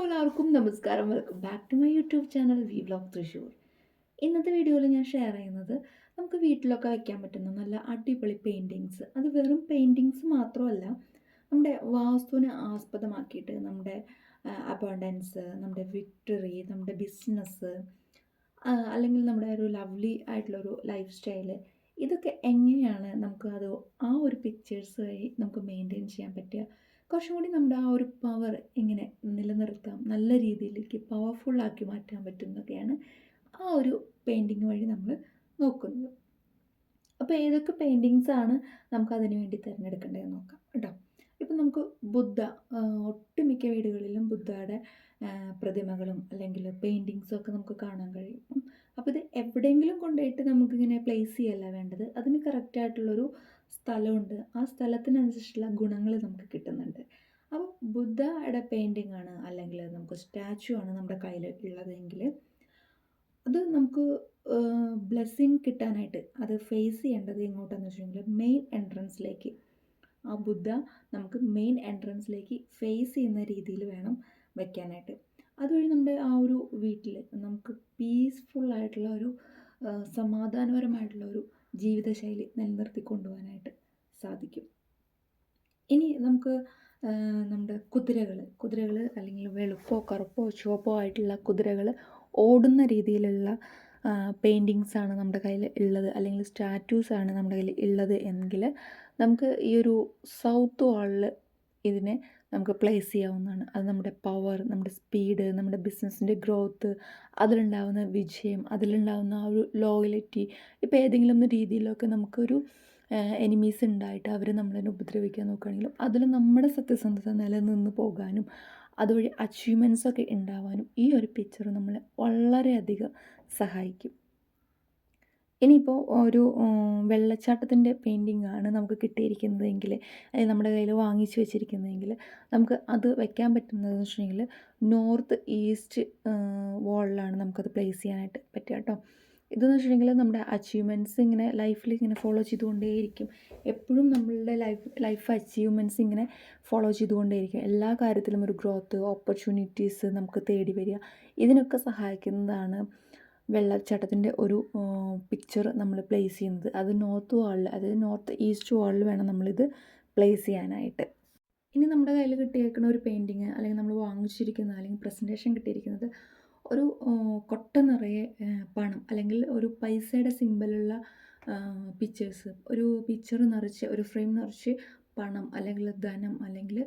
എല്ലാവർക്കും നമസ്കാരം. Welcome back to my YouTube channel V blog Thrissur ഇന്നത്തെ വീഡിയോയിൽ ഞാൻ ഷെയർ ചെയ്യുന്നത് നമുക്ക് വീട്ടിലൊക്കെ വയ്ക്കാൻ പറ്റുന്ന നല്ല അടിപൊളി പെയിന്റിങ്സ് അത് വെറും പെയിന്റിങ്സ് മാത്രമല്ല നമ്മുടെ വാസ്തുവിനെ ആസ്പദമാക്കിയിട്ട് നമ്മുടെ അബോണ്ടൻസ് നമ്മുടെ വിക്ടറി നമ്മുടെ ബിസിനസ് അല്ലെങ്കിൽ നമ്മുടെ ഒരു ലവ്ലി ആയിട്ടുള്ളൊരു ലൈഫ് സ്റ്റൈൽ ഇതൊക്കെ എങ്ങനെയാണ് നമുക്ക് അത് ആ ഒരു പിക്ചേഴ്സ് വഴി നമുക്ക് മെയിന്റെയിൻ ചെയ്യാൻ പറ്റുക? കുറച്ചും കൂടി നമ്മുടെ ആ ഒരു പവർ എങ്ങനെ നിലനിർത്താം. നല്ല രീതിയിലേക്ക് പവർഫുള്ളാക്കി മാറ്റാൻ പറ്റും എന്നൊക്കെയാണ് ആ ഒരു പെയിന്റിങ് വഴി നമ്മൾ നോക്കുന്നത്. അപ്പോൾ ഏതൊക്കെ പെയിന്റിങ്സ് ആണ് നമുക്ക് അതിന് വേണ്ടി തിരഞ്ഞെടുക്കേണ്ടതെന്ന് നോക്കാം കേട്ടോ. ഇപ്പം നമുക്ക് ബുദ്ധ ഒട്ടുമിക്ക വീടുകളിലും ബുദ്ധയുടെ പ്രതിമകളും അല്ലെങ്കിൽ പെയിന്റിങ്സും ഒക്കെ നമുക്ക് കാണാൻ കഴിയും. അപ്പോൾ ഇത് എവിടെയെങ്കിലും കൊണ്ടുപോയിട്ട് നമുക്കിങ്ങനെ പ്ലേസ് ചെയ്യല്ല വേണ്ടത്. അതിന് കറക്റ്റായിട്ടുള്ളൊരു സ്ഥലമുണ്ട്. ആ സ്ഥലത്തിനനുസരിച്ചുള്ള ഗുണങ്ങൾ നമുക്ക് കിട്ടുന്നുണ്ട്. അപ്പോൾ ബുദ്ധയുടെ പെയിന്റിംഗ് ആണ് അല്ലെങ്കിൽ നമുക്ക് സ്റ്റാച്ചു ആണ് നമ്മുടെ കയ്യിൽ ഉള്ളതെങ്കിൽ അത് നമുക്ക് ബ്ലെസ്സിങ് കിട്ടാനായിട്ട് അത് ഫേസ് ചെയ്യേണ്ടത് എങ്ങോട്ടാന്ന് വെച്ചിട്ടുണ്ടെങ്കിൽ മെയിൻ എൻട്രൻസിലേക്ക് ആ ബുദ്ധ നമുക്ക് മെയിൻ എൻട്രൻസിലേക്ക് ഫേസ് ചെയ്യുന്ന രീതിയിൽ വേണം വെക്കാനായിട്ട്. അതുവഴി നമ്മുടെ ആ ഒരു വീട്ടിൽ നമുക്ക് പീസ്ഫുൾ ആയിട്ടുള്ള ഒരു സമാധാനപരമായിട്ടുള്ള ഒരു ജീവിതശൈലി നിലനിർത്തി കൊണ്ടുപോകാനായിട്ട് സാധിക്കും. ഇനി നമുക്ക് നമ്മുടെ കുതിരകൾ കുതിരകൾ അല്ലെങ്കിൽ വെളുപ്പോ കറുപ്പോ ചുവപ്പോ ആയിട്ടുള്ള കുതിരകൾ ഓടുന്ന രീതിയിലുള്ള പെയിന്റിങ്സാണ് നമ്മുടെ കയ്യിൽ ഉള്ളത്. അല്ലെങ്കിൽ സ്റ്റാറ്റൂസാണ് നമ്മുടെ കയ്യിൽ ഉള്ളത് എങ്കിൽ നമുക്ക് ഈ ഒരു സൗത്ത് വാളിൽ ഇതിനെ നമുക്ക് പ്ലേസ് ചെയ്യാവുന്നതാണ്. അത് നമ്മുടെ പവർ നമ്മുടെ സ്പീഡ് നമ്മുടെ ബിസിനസ്സിന്റെ ഗ്രോത്ത് അതിലുണ്ടാകുന്ന വിജയം അതിലുണ്ടാകുന്ന ആ ഒരു ലോയലിറ്റി ഇപ്പോൾ ഏതെങ്കിലും ഒന്ന് രീതിയിലൊക്കെ നമുക്കൊരു എനിമീസ് ഉണ്ടായിട്ട് അവർ നമ്മളെ ഉപദ്രവിക്കാൻ നോക്കുകയാണെങ്കിലും അതിൽ നമ്മുടെ സത്യസന്ധത നിലനിന്ന് പോകാനും അതുവഴി അച്ചീവ്മെന്റ്സ് ഒക്കെ ഉണ്ടാവാനും ഈ ഒരു പിക്ചർ നമ്മളെ വളരെയധികം സഹായിക്കും. ഇനിയിപ്പോൾ ഒരു വെള്ളച്ചാട്ടത്തിന്റെ പെയിന്റിംഗ് ആണ് നമുക്ക് കിട്ടിയിരിക്കുന്നതെങ്കിൽ അല്ലെങ്കിൽ നമ്മുടെ കയ്യിൽ വാങ്ങിച്ചു വെച്ചിരിക്കുന്നതെങ്കിൽ നമുക്ക് അത് വെക്കാൻ പറ്റുന്നതെന്ന് വെച്ചിട്ടുണ്ടെങ്കിൽ നോർത്ത് ഈസ്റ്റ് വാളിലാണ് നമുക്കത് പ്ലേസ് ചെയ്യാനായിട്ട് പറ്റുക കേട്ടോ. ഇതെന്ന് വെച്ചിട്ടുണ്ടെങ്കിൽ നമ്മുടെ അച്ചീവ്മെന്റ്സ് ഇങ്ങനെ ലൈഫിൽ ഇങ്ങനെ ഫോളോ ചെയ്തുകൊണ്ടേയിരിക്കും. എപ്പോഴും നമ്മളുടെ ലൈഫ് ലൈഫ് അച്ചീവ്മെന്റ്സ് ഇങ്ങനെ ഫോളോ ചെയ്തുകൊണ്ടേയിരിക്കും. എല്ലാ കാര്യത്തിലും ഒരു ഗ്രോത്ത് ഓപ്പർച്യൂണിറ്റീസ് നമുക്ക് തേടി വരിക. ഇതിനൊക്കെ സഹായിക്കുന്നതാണ് വെള്ളച്ചാട്ടത്തിന്റെ ഒരു പിക്ചർ നമ്മൾ പ്ലേസ് ചെയ്യുന്നത്. അത് നോർത്ത് വാളിൽ അതായത് നോർത്ത് ഈസ്റ്റ് വാളിൽ വേണം നമ്മളിത് പ്ലേസ് ചെയ്യാനായിട്ട്. ഇനി നമ്മുടെ കയ്യിൽ കിട്ടിയേക്കുന്ന ഒരു പെയിന്റിങ് അല്ലെങ്കിൽ നമ്മൾ വാങ്ങിച്ചിരിക്കുന്ന അല്ലെങ്കിൽ പ്രസന്റേഷൻ കിട്ടിയിരിക്കുന്നത് ഒരു കൊട്ട നിറയെ പണം അല്ലെങ്കിൽ ഒരു പൈസയുടെ സിമ്പലുള്ള പിക്ചേഴ്സ് ഒരു പിക്ചർ നിറച്ച് ഒരു ഫ്രെയിം നിറച്ച് പണം അല്ലെങ്കിൽ ധനം അല്ലെങ്കിൽ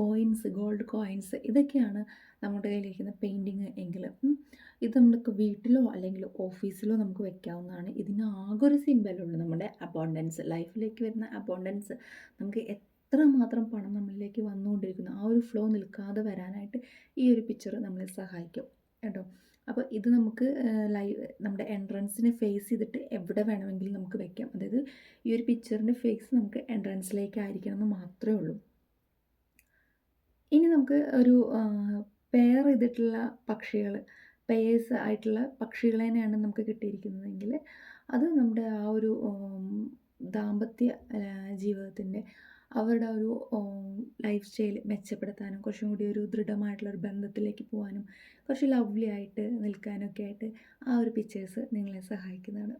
കോയിൻസ് ഗോൾഡ് കോയിൻസ് ഇതൊക്കെയാണ് നമ്മുടെ കയ്യിലിരിക്കുന്ന പെയിന്റിങ് എങ്കിൽ ഇത് നമുക്ക് വീട്ടിലോ അല്ലെങ്കിൽ ഓഫീസിലോ നമുക്ക് വെക്കാവുന്നതാണ്. ഇതിന് ആകെ ഒരു സിമ്പലുള്ളൂ നമ്മുടെ അബോണ്ടൻസ് ലൈഫിലേക്ക് വരുന്ന അബോണ്ടൻസ് നമുക്ക് എത്ര മാത്രം പണം നമ്മളിലേക്ക് വന്നുകൊണ്ടിരിക്കുന്നു. ആ ഒരു ഫ്ലോ നിൽക്കാതെ വരാനായിട്ട് ഈ ഒരു പിക്ചർ നമ്മളെ സഹായിക്കും. കേട്ടോ. അപ്പോൾ ഇത് നമുക്ക് ലൈവ് നമ്മുടെ എൻട്രൻസിനെ ഫേസ് ചെയ്തിട്ട് എവിടെ വേണമെങ്കിലും നമുക്ക് വെക്കാം. അതായത് ഈ ഒരു പിക്ചറിന്റെ ഫേസ് നമുക്ക് എൻട്രൻസിലേക്ക് ആയിരിക്കണം എന്ന് മാത്രമേ ഉള്ളൂ. ഇനി നമുക്ക് ഒരു പെയർ ചെയ്തിട്ടുള്ള പക്ഷികൾ പെയേഴ്സ് ആയിട്ടുള്ള പക്ഷികളെ തന്നെയാണ് നമുക്ക് കിട്ടിയിരിക്കുന്നതെങ്കിൽ അത് നമ്മുടെ ആ ഒരു ദാമ്പത്യ ജീവിതത്തിന്റെ അവരുടെ ഒരു ലൈഫ് സ്റ്റൈൽ മെച്ചപ്പെടുത്താനും കുറച്ചും കൂടി ഒരു ദൃഢമായിട്ടുള്ള ഒരു ബന്ധത്തിലേക്ക് പോകാനും കുറച്ച് ലവ്ലി ആയിട്ട് നിൽക്കാനൊക്കെ ആയിട്ട് ആ ഒരു പിക്ചേഴ്സ് നിങ്ങളെ സഹായിക്കുന്നതാണ്.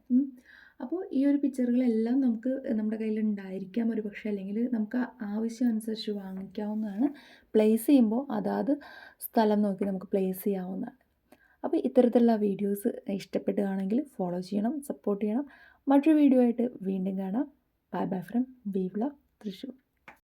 അപ്പോൾ ഈ ഒരു പിക്ചറുകളെല്ലാം നമുക്ക് നമ്മുടെ കയ്യിൽ ഉണ്ടായിരിക്കാം ഒരു പക്ഷേ അല്ലെങ്കിൽ നമുക്ക് ആവശ്യം അനുസരിച്ച് വാങ്ങിക്കാവുന്നതാണ്. പ്ലേസ് ചെയ്യുമ്പോൾ അതാത് സ്ഥലം നോക്കി നമുക്ക് പ്ലേസ് ചെയ്യാവുന്നതാണ്. അപ്പോൾ ഇത്തരത്തിലുള്ള വീഡിയോസ് ഇഷ്ടപ്പെടുകയാണെങ്കിൽ ഫോളോ ചെയ്യണം സപ്പോർട്ട് ചെയ്യണം. മറ്റൊരു വീഡിയോ ആയിട്ട് വീണ്ടും കാണാം. Bye bye from B vlog Thrissur